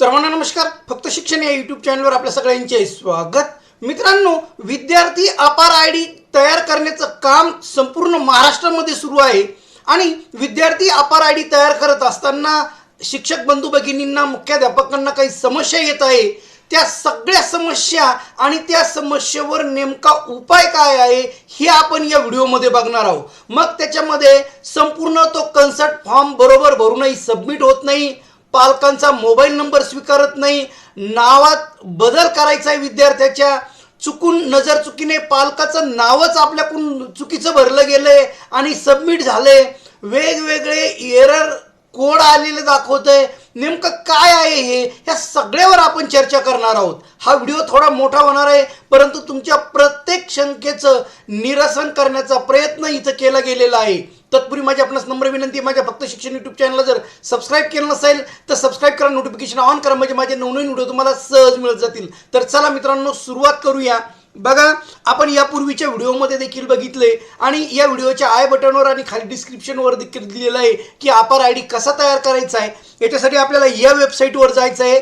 सर्वांना नमस्कार. फक्त शिक्षण या यूट्यूब चॅनलवर आपल्या सगळ्यांचे स्वागत. मित्रांनो विद्यार्थी अपार आय डी तयार करण्याचं काम संपूर्ण महाराष्ट्रामध्ये सुरू आहे. आणि विद्यार्थी अपार आय डी तयार करत असताना शिक्षक बंधू भगिनींना मुख्याध्यापकांना काही समस्या येत आहे. त्या सगळ्या समस्या आणि त्या समस्येवर नेमका उपाय काय आहे हे आपण या व्हिडिओमध्ये बघणार आहोत. मग त्याच्यामध्ये संपूर्ण तो कन्सर्ट फॉर्म बरोबर भरूनही सबमिट होत नाही. पालकांचा मोबाईल नंबर स्वीकारत नाही नावात बदल करायचा आहे विद्यार्थ्याच्या. चुकून नजर चुकीने पालकाचं नावच आपल्याकडून चुकीचं भरलं गेलंय आणि सबमिट झाले वेगवेगळे एरर कोड आलेले दाखवतंय. नेमकं काय आहे हे? ह्या सगळ्यावर आपण चर्चा करणार आहोत. हा व्हिडिओ थोडा मोठा होणार आहे परंतु तुमच्या प्रत्येक शंकेचं निरसन करण्याचा प्रयत्न इथं केला गेलेला आहे. तत्पूर्वी माझी आपणास नम्र विनंती आहे, माझ्या फक्त शिक्षण यूट्यूब चॅनलला जर सबस्क्राईब केलं नसेल तर सबस्क्राईब करा नोटिफिकेशन ऑन करा. म्हणजे माझे नवनवीन व्हिडिओ तुम्हाला सहज मिळत जातील. तर चला मित्रांनो सुरुवात करूया. बघा आपण यापूर्वीच्या व्हिडिओमध्ये देखील बघितले आणि या व्हिडिओच्या आय बटनवर आणि खाली डिस्क्रिप्शनवर देखील दिलेलं आहे की आपार आय डी कसा तयार करायचा आहे. याच्यासाठी आपल्याला या वेबसाईटवर जायचं आहे.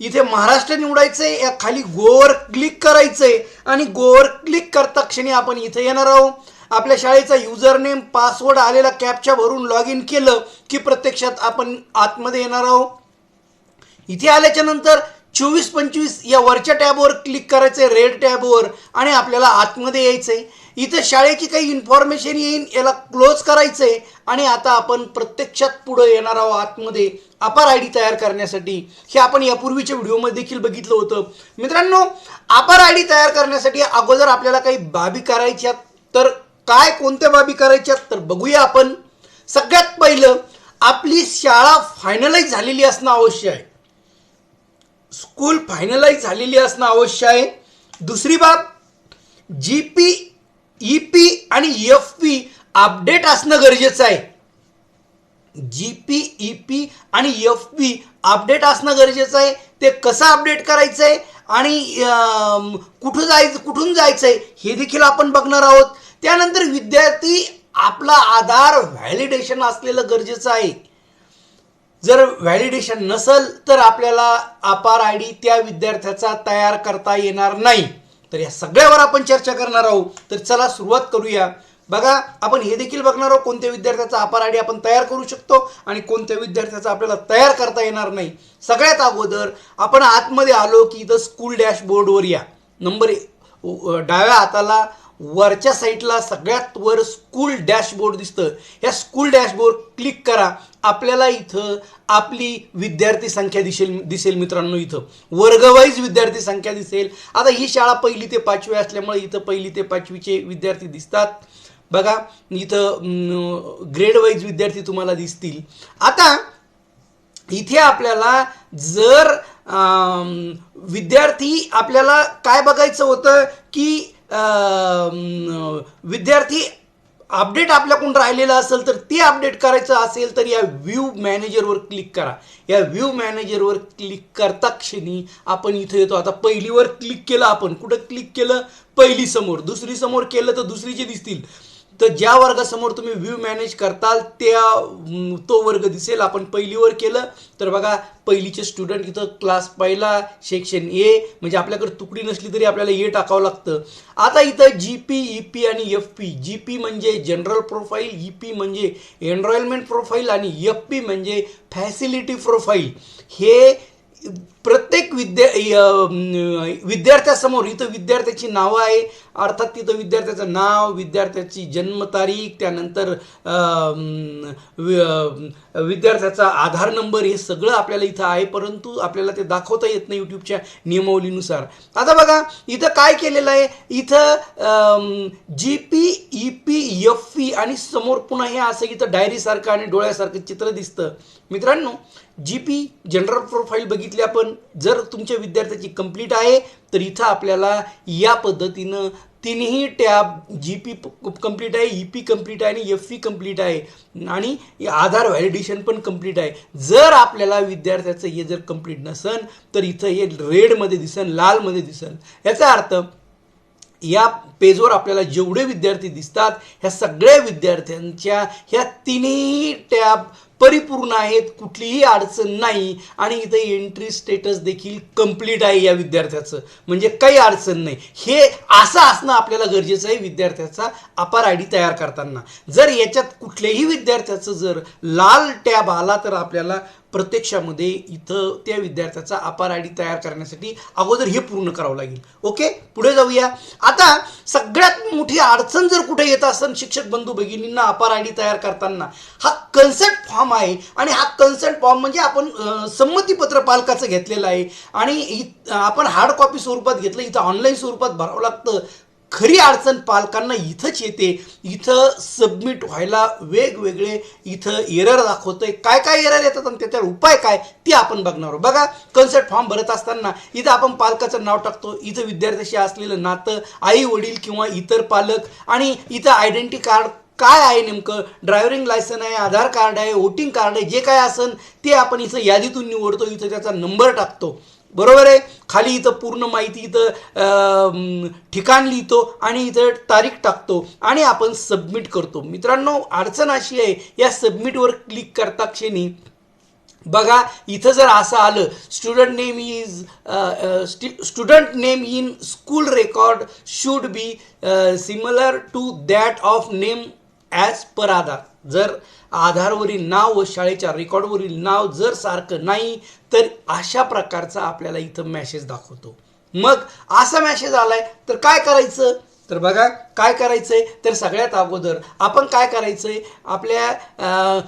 इथे महाराष्ट्र निवडायचं आहे या खाली गोवर क्लिक करायचं आहे आणि गोवर क्लिक करता क्षणी आपण इथे येणार आहोत. आपल्या शाळेचा युजर नेम पासवर्ड आलेला कॅपच्या भरून लॉग इन केलं की प्रत्यक्षात आपण आतमध्ये येणार आहोत. इथे आल्याच्यानंतर चोवीस पंचवीस या वरच्या टॅबवर क्लिक करायचंय रेड टॅबवर आणि आपल्याला आतमध्ये यायचं आहे इथं शाळेची काही इन्फॉर्मेशन येईन याला क्लोज करायचंय आणि आता आपण प्रत्यक्षात पुढं येणार आहोत आतमध्ये. अपार आय डी तयार करण्यासाठी. हे आपण यापूर्वीच्या व्हिडिओमध्ये देखील बघितलं होतं. मित्रांनो अपार आय डी तयार करण्यासाठी अगोदर आपल्याला काही बाबी करायच्यात तर काय कोणत्या बाबी करायच्या तर बघूया आपण. सगळ्यात पहिलं आपली शाळा फायनलाइज झालेली असणं आवश्यक आहे. स्कूल फायनलाइज झालेली असणं आवश्यक आहे. दुसरी बाब जी पी ई पी आणि एफ पी अपडेट असणं गरजेचं आहे. जी पी ई पी आणि एफ पी अपडेट असणं गरजेचं आहे. ते कसं अपडेट करायचं आहे आणि कुठं जायचं कुठून जायचं आहे हे देखील आपण बघणार आहोत. त्यानंतर विद्यार्थी आपला आधार व्हॅलिडेशन असलेलं गरजेचं आहे. जर व्हॅलिडेशन नसल तर आपल्याला अपार आय डी त्या विद्यार्थ्याचा तयार करता येणार नाही. तर या सगळ्यावर आपण चर्चा करणार आहोत. तर चला सुरुवात करूया. बघा आपण हे देखील बघणार आहोत कोणत्या विद्यार्थ्याचा अपार आय डी आपण तयार करू शकतो आणि कोणत्या विद्यार्थ्याचा आपल्याला तयार करता येणार नाही. सगळ्यात अगोदर आपण आतमध्ये आलो की इथं स्कूल डॅशबोर्डवर या. नंबर डाव्या हाताला वरच्या साईडला सगळ्यात वर स्कूल डॅशबोर्ड दिसतं. या स्कूल डॅशबोर्ड क्लिक करा. आपल्याला इथं आपली विद्यार्थी संख्या दिसेल दिसेल मित्रांनो इथं. वर्गवाईज विद्यार्थी संख्या दिसेल. आता ही शाळा पहिली ते पाचवी असल्यामुळे इथं पहिली ते पाचवीचे विद्यार्थी दिसतात. बघा इथं ग्रेडवाईज विद्यार्थी तुम्हाला दिसतील. आता इथे आपल्याला जर विद्यार्थी आपल्याला काय बघायचं होतं की विद्यार्थी अपडेट आपल्याकडून राहिलेलं असेल तर ते अपडेट करायचं असेल तर या व्ह्यू मॅनेजरवर क्लिक करा. या व्ह्यू मॅनेजरवर क्लिक करता क्षणी आपण इथं येतो. आता पहिलीवर क्लिक केलं आपण. कुठं क्लिक केलं? पहिली समोर. दुसरी समोर केलं तर दुसरीचे दिसतील. तर ज्या वर्गासमोर तुम्ही व्ह्यू मॅनेज करताल त्या तो वर्ग दिसेल. आपण पहिलीवर केलं तर बघा पहिलीचे स्टुडंट इथं क्लास पहिला सेक्शन ए म्हणजे आपल्याकडे तुकडी नसली तरी आपल्याला ए टाकावं लागतं. आता इथं जी पी ई पी आणि एफ पी जी पी म्हणजे जनरल प्रोफाईल ई पी म्हणजे एनरॉयलमेंट प्रोफाईल आणि एफ पी म्हणजे फॅसिलिटी प्रोफाईल हे प्रत्येक विद्या विद्यार्थ्यासमोर इथं विद्यार्थ्याची नावं आहे. अर्थात तिथं विद्यार्थ्याचं नाव विद्यार्थ्याची जन्मतारीख त्यानंतर विद्यार्थ्याचा आधार नंबर हे सगळं आपल्याला इथं आहे. परंतु आपल्याला ते दाखवता येत नाही यूट्यूबच्या नियमावलीनुसार. आता बघा इथं काय केलेलं आहे? इथं G P E P F P आणि समोर पुन्हा हे असं इथं डायरीसारखं आणि डोळ्यासारखं चित्र दिसतं. मित्रांनो जी पी जनरल प्रोफाईल बघितली आपण. जर तुमच्या विद्यार्थ्याची कंप्लीट आहे तर इथं आपल्याला या पद्धतीनं तिन्ही टॅब जी पी कंप्लीट आहे ई पी कंप्लीट आहे आणि एफ पी कंप्लीट आहे. आणि आधार व्हॅलिडेशन पण कंप्लीट आहे. जर आपल्याला विद्यार्थ्याचं हे जर कंप्लीट नसन तर इथं हे रेडमध्ये दिसन लालमध्ये दिसन. याचा अर्थ या पेजवर आपल्याला जेवढे विद्यार्थी दिसतात ह्या सगळ्या विद्यार्थ्यांच्या ह्या तिन्ही टॅब परिपूर्ण आहेत कुठलीही अडचण नाही. आणि इथं एंट्री स्टेटस देखील कंप्लीट आहे या विद्यार्थ्याचं. म्हणजे काही अडचण नाही. हे असं असणं आपल्याला गरजेचं आहे विद्यार्थ्याचा अपार आय डी तयार करताना. जर याच्यात कुठल्याही विद्यार्थ्याचं जर लाल टॅब आला तर आपल्याला प्रत्यक्षामध्ये इथं त्या विद्यार्थ्याचा अपार आय डी तयार करण्यासाठी अगोदर हे पूर्ण करावं लागेल. ओके? पुढे जाऊया. आता सगळ्यात मोठी अडचण जर कुठे येत असेल शिक्षक बंधू भगिनींना अपार आय डी तयार करताना हा कन्सर्ट फॉर्म आहे आणि हा कन्सर्ट फॉर्म म्हणजे आपण संमतीपत्र पालकाचं घेतलेलं आहे. आणि इथ आपण हार्ड कॉपी स्वरूपात घेतलं इथं ऑनलाईन स्वरूपात भरावं लागतं. खरी अडचण पालकांना इथंच येते. इथं सबमिट व्हायला वेगवेगळे इथं एरर दाखवतंय. काय काय एरर येतात आणि त्याच्यावर उपाय काय ते आपण बघणार आहोत. बघा कन्सर्ट फॉर्म भरत असताना इथं आपण पालकाचं नाव टाकतो. इथं विद्यार्थ्याशी असलेलं नातं आई वडील किंवा इतर पालक आणि इथं आयडेंटिटी कार्ड काय आहे नेमकं? ड्रायव्हिंग लायसन आहे आधार कार्ड आहे वोटिंग कार्ड आहे जे काय असन ते आपण इथं यादीतून निवडतो. इथं त्याचा नंबर टाकतो. बरोबर आहे? खाली इथं पूर्ण माहिती इथं ठिकाण लिहितो आणि इथं तारीख टाकतो आणि आपण सबमिट करतो. मित्रांनो अडचण अशी आहे या सबमिटवर क्लिक करता क्षणी बघा इथं जर असं आलं student name is student name in school record should be similar to that of name as per Aadhaar. जर आधारवरील नाव व शाळेच्या रेकॉर्डवरील नाव जर सारखं नाही तर अशा प्रकारचा आपल्याला इथं मॅसेज दाखवतो. मग असा मॅसेज आलाय तर काय करायचं? तर बघा काय करायचंय? तर सगळ्यात अगोदर आपण काय करायचंय? आपल्या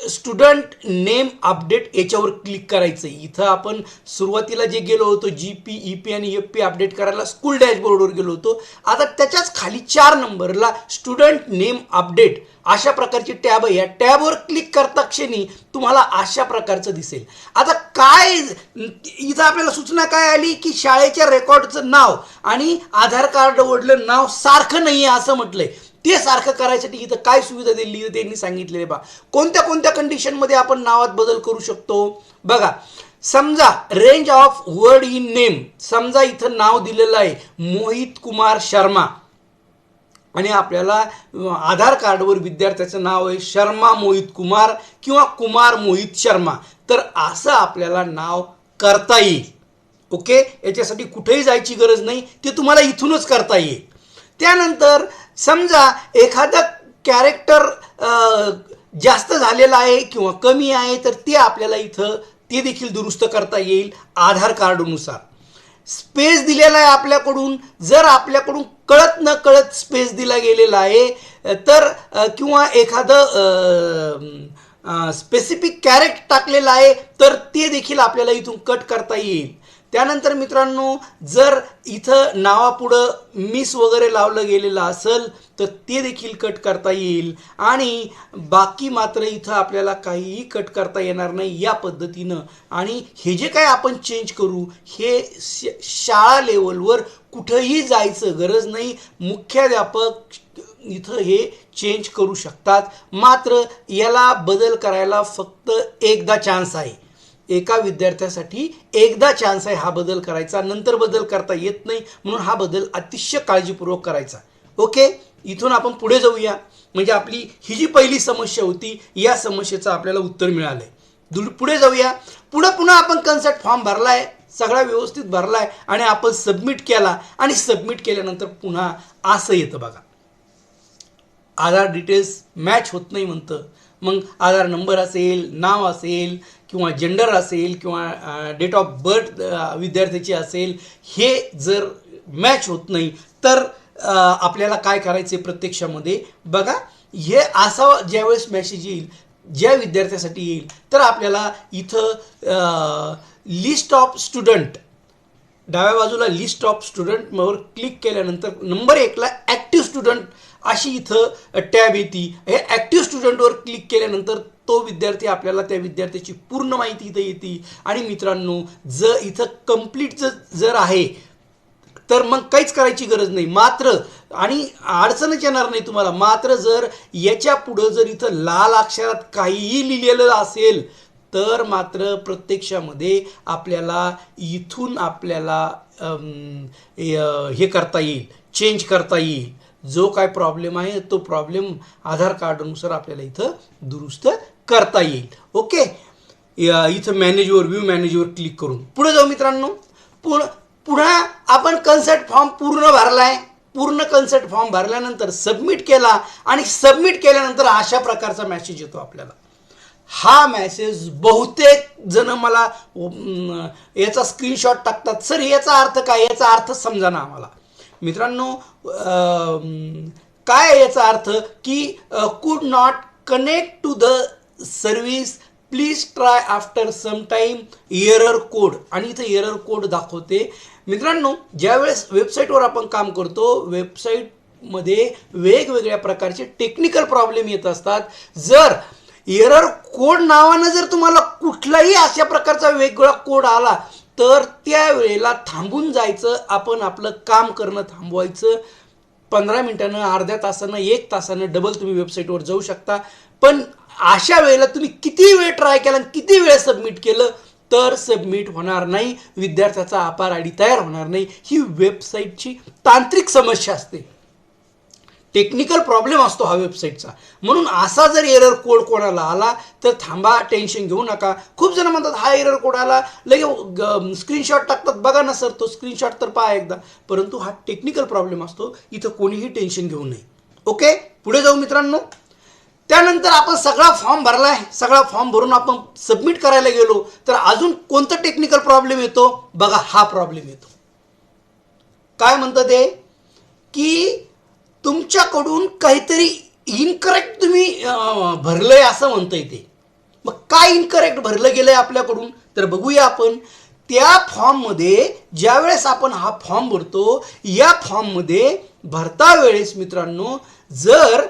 स्टुडंट नेम अपडेट याच्यावर क्लिक करायचं इथं आपण सुरुवातीला जे गेलो होतो जी पी ई पी आणि एफ पी अपडेट करायला स्कूल डॅशबोर्डवर गेलो होतो. आता त्याच्याच खाली चार नंबरला स्टुडंट नेम अपडेट अशा प्रकारची टॅब आहे. या टॅबवर क्लिक करता क्षणी तुम्हाला अशा प्रकारचं दिसेल. आता काय इथं आपल्याला सूचना काय आली की शाळेच्या रेकॉर्डचं नाव आणि आधार कार्डवरलं नाव सारखं नाही आहे असं म्हटलंय. ते सारखं करायसाठी इथं काय सुविधा दिली आहे त्यांनी सांगितलेले बा. कोणत्या कोणत्या कंडिशनमध्ये आपण नावात बदल करू शकतो? बघा समजा range of word in name समजा इथं नाव दिलेलं आहे मोहित कुमार शर्मा. आणि आपल्याला आधार कार्डवर विद्यार्थ्याचं नाव आहे शर्मा मोहित कुमार किंवा कुमार मोहित शर्मा. तर असं आपल्याला नाव करता येईल. ओके? याच्यासाठी कुठेही जायची गरज नाही. ते तुम्हाला इथूनच करता येईल. त्यानंतर समजा एखादा कॅरेक्टर जास्त झालेला आहे किंवा कमी आहे तर ते आपल्याला इथं ते देखील दुरुस्त करता येईल आधार कार्डनुसार. स्पेस दिलेला आहे आपल्याकडून. जर आपल्याकडून कळत न कळत स्पेस दिला गेलेला आहे. तर किंवा एखादं स्पेसिफिक कॅरेक्ट टाकलेलं आहे तर ते देखील आपल्याला इथून कट करता येईल. त्यानंतर मित्रांनो जर इथं नावापुढं मिस वगैरे लावलं गेलेलं असेल तर ते देखील कट करता येईल. आणि बाकी मात्र इथं आपल्याला काहीही कट करता येणार नाही या पद्धतीनं. आणि हे जे काय आपण चेंज करू हे श- शाळा लेवलवर कुठंही जायचं गरज नाही. मुख्याध्यापक इथं हे चेंज करू शकतात. मात्र याला बदल करायला फक्त एकदा चान्स आहे. एका विद्यार्थ्यासाठी एकदा चान्स आहे हा बदल करायचा. नंतर बदल करता येत नाही म्हणून हा बदल अतिशय काळजीपूर्वक करायचा. ओके इथून आपण पुढे जाऊया. म्हणजे आपली ही जी पहिली समस्या होती या समस्येचं आपल्याला उत्तर मिळालंय. दु पुढे जाऊया. पुढं पुन्हा आपण कन्सेप्ट फॉर्म भरला आहे सगळा व्यवस्थित भरलाय आणि आपण सबमिट केला आणि सबमिट केल्यानंतर पुन्हा असं येतं बघा. आधार डिटेल्स मॅच होत नाही म्हणतं. मग आधार नंबर असेल नाव असेल किंवा जेंडर असेल किंवा डेट ऑफ बर्थ विद्यार्थ्याची असेल हे जर मॅच होत नाही तर आपल्याला काय करायचे प्रत्यक्षामध्ये? बघा हे असा ज्यावेळेस मेसेज येईल ज्या विद्यार्थ्यासाठी येईल तर आपल्याला इथं लिस्ट ऑफ स्टुडंट डाव्या बाजूला लिस्ट ऑफ स्टुडंटवर क्लिक केल्यानंतर नंबर एकला ॲक्टिव्ह स्टुडंट अशी इथं टॅब येते. हे ॲक्टिव्ह स्टुडंटवर क्लिक केल्यानंतर तो विद्यार्थी आपल्याला त्या विद्यार्थ्याची पूर्ण माहिती इथं येते. आणि मित्रांनो जर इथं कंप्लीट जर जर आहे तर मग काहीच करायची गरज नाही. मात्र आणि अडचणच येणार नाही तुम्हाला. मात्र जर याच्या पुढं जर इथं लाल अक्षरात काहीही लिहिलेलं असेल तर मात्र प्रत्यक्षामध्ये आपल्याला इथून आपल्याला हे करता येईल चेंज करता येईल. जो काय प्रॉब्लेम आहे तो प्रॉब्लेम आधार कार्डनुसार आपल्याला इथं दुरुस्त करता येईल. ओके इथं मॅनेजवर व्ह्यू मॅनेजवर क्लिक करून. पुढे जाऊ मित्रांनो. पुढं पुन्हा आपण कन्सर्ट फॉर्म पूर्ण भरलाय. पूर्ण कन्सर्ट फॉर्म भरल्यानंतर सबमिट केला आणि सबमिट केल्यानंतर अशा प्रकारचा मॅसेज येतो आपल्याला. हा मेसेज बहुतेक जण मला याचा स्क्रीनशॉट टाकतात. सर याचा अर्थ काय? याचा अर्थ समजा ना आम्हाला. मित्रांनो काय याचा अर्थ? की could not connect to the service please try after some time error code आणि इथं एरर कोड दाखवते. मित्रांनो ज्यावेळेस वेबसाईटवर आपण काम करतो वेबसाईटमध्ये वेगवेगळ्या प्रकारचे टेक्निकल प्रॉब्लेम येत असतात. जर एरर कोड नावानं जर तुम्हाला कुठलाही अशा प्रकारचा वेगळा कोड आला तर त्या वेळेला थांबून जायचं आपण आपलं काम करणं थांबवायचं. पंधरा मिनिटानं अर्ध्या तासानं एक तासानं डबल तुम्ही वेबसाईटवर जाऊ शकता. पण अशा वेळेला तुम्ही किती वेळ ट्राय केला आणि किती वेळ सबमिट केलं तर सबमिट होणार नाही. विद्यार्थ्याचा अपार आय डी तयार होणार नाही. ही वेबसाईटची तांत्रिक समस्या असते. टेक्निकल प्रॉब्लेम असतो हा वेबसाईटचा. म्हणून असा जर एरर कोड कोणाला आला तर थांबा टेन्शन घेऊ नका. खूप जण म्हणतात हा एरर कोड आला. लगे स्क्रीनशॉट टाकतात. बघा ना सर तो स्क्रीनशॉट तर पहा एकदा. परंतु हा टेक्निकल प्रॉब्लेम असतो. इथं कोणीही टेन्शन घेऊ नये. ओके? पुढे जाऊ मित्रांनो. त्यानंतर आपण सगळा फॉर्म भरला आहे सगळा फॉर्म भरून आपण सबमिट करायला गेलो तर अजून कोणतं टेक्निकल प्रॉब्लेम येतो? बघा हा प्रॉब्लेम येतो. काय म्हणतं ते? की तुमच्याकडून काहीतरी इनकरेक्ट तुम्ही भरलं आहे असं म्हणता येते मग काय इनकरेक्ट भरलं गेलं आहे आपल्याकडून? तर बघूया आपण. त्या फॉर्ममध्ये ज्यावेळेस आपण हा फॉर्म भरतो या फॉर्ममध्ये भरता वेळेस मित्रांनो जर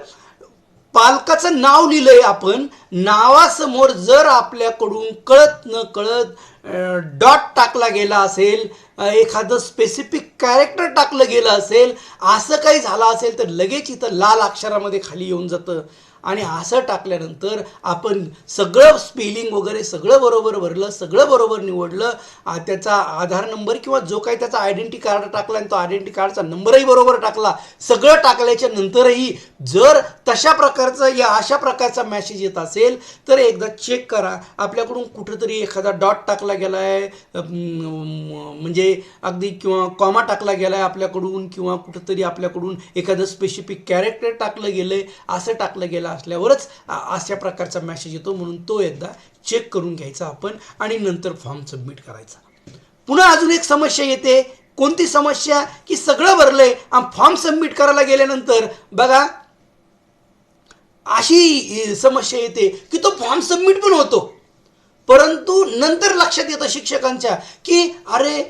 पालकाचं नाव लिहिलंय आपण नावासमोर जर आपल्याकडून कळत न कळत डॉट टाकला गेला असेल एखादं स्पेसिफिक कॅरेक्टर टाकलं गेलं असेल असं काही झालं असेल तर लगेच इथं लाल अक्षरामध्ये खाली येऊन जातं. आणि असं टाकल्यानंतर आपण सगळं स्पेलिंग वगैरे सगळं बरोबर भरलं सगळं बरोबर निवडलं त्याचा आधार नंबर किंवा जो काही त्याचा आयडेंटिटी कार्ड टाकला आणि तो आयडेंटिटी कार्डचा नंबरही बरोबर टाकला सगळं टाकल्याच्या नंतरही जर तशा प्रकारचा या अशा प्रकारचा मॅसेज येत असेल तर एकदा चेक करा. आपल्याकडून कुठंतरी एखादा डॉट टाकला गेला आहे म्हणजे अगदी किंवा कॉमा टाकला गेला आहे आपल्याकडून किंवा कुठंतरी आपल्याकडून एखादं स्पेसिफिक कॅरेक्टर टाकलं गेलं आहे असं टाकलं गेलं असल्यावरच अशा प्रकारचा मेसेज येतो म्हणून तो एकदा चेक करून घ्यायचा आपण आणि नंतर फॉर्म सबमिट करायचा. पुन्हा अजून एक समस्या येते. कोणती समस्या? की सगळं भरलंय आणि फॉर्म सबमिट करायला गेल्यानंतर बघा अशी समस्या येते की तो फॉर्म सबमिट पण होतो. परंतु नंतर लक्षात येतं शिक्षकांच्या की अरे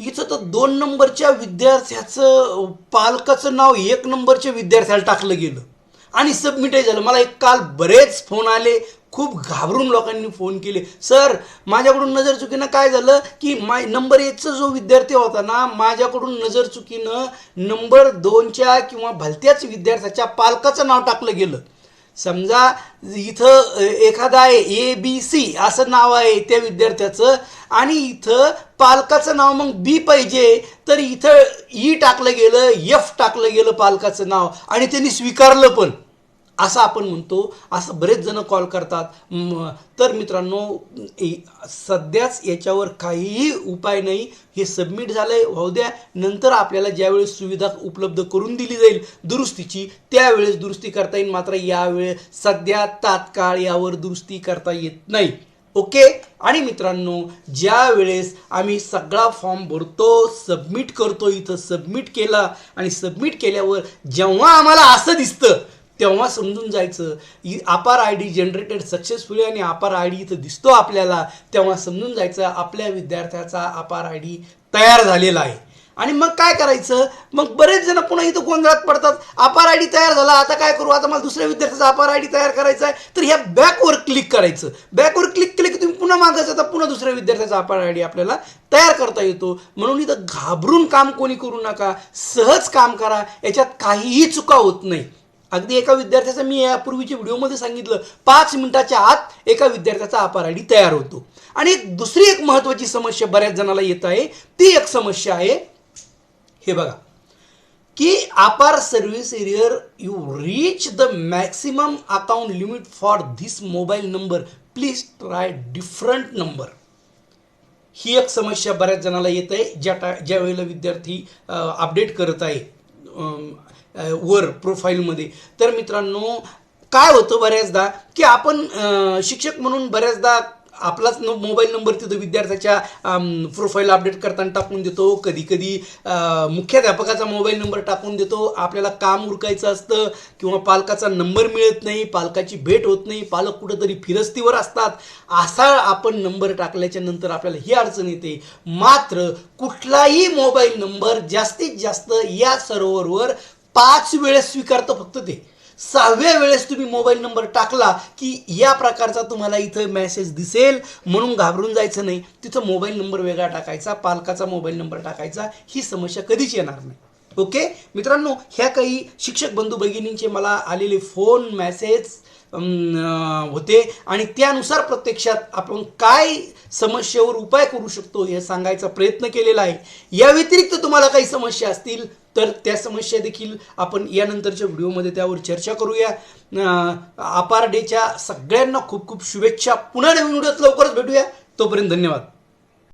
इथं तर दोन नंबरच्या विद्यार्थ्याचं पालकाचं नाव एक नंबरच्या विद्यार्थ्याला टाकलं गेलं. आणि सबमिटही झालं. मला एक काल बरेच फोन आले. खूप घाबरून लोकांनी फोन केले. सर माझ्याकडून नजर चुकीनं काय झालं? की माय नंबर एकचा जो विद्यार्थी होता ना माझ्याकडून नजर चुकीनं नंबर दोनच्या किंवा भलत्याच विद्यार्थ्याच्या पालकाचं नाव टाकलं गेलं. समजा इथं एखादा आहे ए बी सी असं नाव आहे त्या विद्यार्थ्याचं आणि इथं पालकाचं नाव मग बी पाहिजे तर इथं ई टाकलं गेलं एफ टाकलं गेलं पालकाचं नाव आणि त्यांनी स्वीकारलं पण. असं आपण म्हणतो असं बरेच जण कॉल करतात. तर मित्रांनो सध्याच याच्यावर काहीही उपाय नाही. हे सबमिट झालंय होऊ द्या. नंतर आपल्याला ज्यावेळेस सुविधा उपलब्ध करून दिली जाईल दुरुस्तीची त्यावेळेस दुरुस्ती करता येईल. मात्र यावेळेस सध्या तात्काळ यावर दुरुस्ती करता येत नाही. ओके? आणि मित्रांनो ज्या वेळेस आम्ही सगळा फॉर्म भरतो सबमिट करतो इथं सबमिट केला. आणि सबमिट केल्यावर जेव्हा आम्हाला असं दिसतं तेव्हा समजून जायचं. अपार आय डी जनरेटेड सक्सेसफुली आणि अपार आय डी इथं दिसतो आपल्याला तेव्हा समजून जायचं आपल्या विद्यार्थ्याचा अपार आय डी तयार झालेला आहे. आणि मग काय करायचं? मग बरेच जण पुन्हा इथं गोंधळात पडतात. अपार आय डी तयार झाला आता काय करू? आता मला दुसऱ्या विद्यार्थ्याचा अपार आय डी तयार करायचा आहे. तर ह्या बॅकवर क्लिक करायचं. बॅकवर क्लिक केलं की तुम्ही पुन्हा मागायचं तर पुन्हा दुसऱ्या विद्यार्थ्याचा अपार आय डी आपल्याला तयार करता येतो. म्हणून इथं घाबरून काम कोणी करू नका. सहज काम करा. याच्यात काहीही चुका होत नाही. अगदी एका विद्यार्थ्याचं मी यापूर्वीच्या व्हिडिओमध्ये सांगितलं पाच मिनिटाच्या आत एका विद्यार्थ्याचा अपार आय डी तयार होतो. आणि दुसरी एक महत्त्वाची समस्या बऱ्याच जणाला येत आहे ती एक समस्या आहे हे बघा. की APAAR service error you reach the maximum account limit for this mobile number please try different number ही एक समस्या बऱ्याच जणाला येत आहे ज्या टा ज्या वेळेला विद्यार्थी अपडेट करत आहे. वर प्रोफाईलमध्ये तर मित्रांनो काय होतं बऱ्याचदा की आपण शिक्षक म्हणून बऱ्याचदा आपलाच न मोबाईल नंबर तिथं विद्यार्थ्याच्या प्रोफाईल अपडेट करताना टाकून देतो. कधी कधी मुख्याध्यापकाचा मोबाईल नंबर टाकून देतो. आपल्याला काम उरकायचं असतं किंवा पालकाचा नंबर मिळत नाही पालकाची भेट होत नाही पालक कुठंतरी फिरस्तीवर असतात. असा आपण नंबर टाकल्याच्या नंतर आपल्याला ही अडचण येते. मात्र कुठलाही मोबाईल नंबर जास्तीत जास्त या सर्व्हरवर पाच वेळेस स्वीकारतं फक्त ते. सहाव्या वेळेस तुम्ही मोबाईल नंबर टाकला की या प्रकारचा तुम्हाला इथं मेसेज दिसेल म्हणून घाबरून जायचं नाही. तिथं मोबाईल नंबर वेगळा टाकायचा पालकाचा मोबाईल नंबर टाकायचा ही समस्या कधीच येणार नाही. ओके मित्रांनो ह्या काही शिक्षक बंधू भगिनींचे मला आलेले फोन मेसेज अं, होते. आणि त्यानुसार प्रत्यक्षात आपण काय समस्येवर उपाय करू शकतो हे सांगायचा प्रयत्न केलेला आहे. या व्यतिरिक्त तुम्हाला काही समस्या असतील तर त्या समस्या देखील आपण यानंतरच्या व्हिडिओमध्ये त्यावर चर्चा करूया. अपार डेच्या सगळ्यांना खूप खूप शुभेच्छा. पुन्हा नवीन व्हिडिओत लवकरच भेटूया. तोपर्यंत धन्यवाद.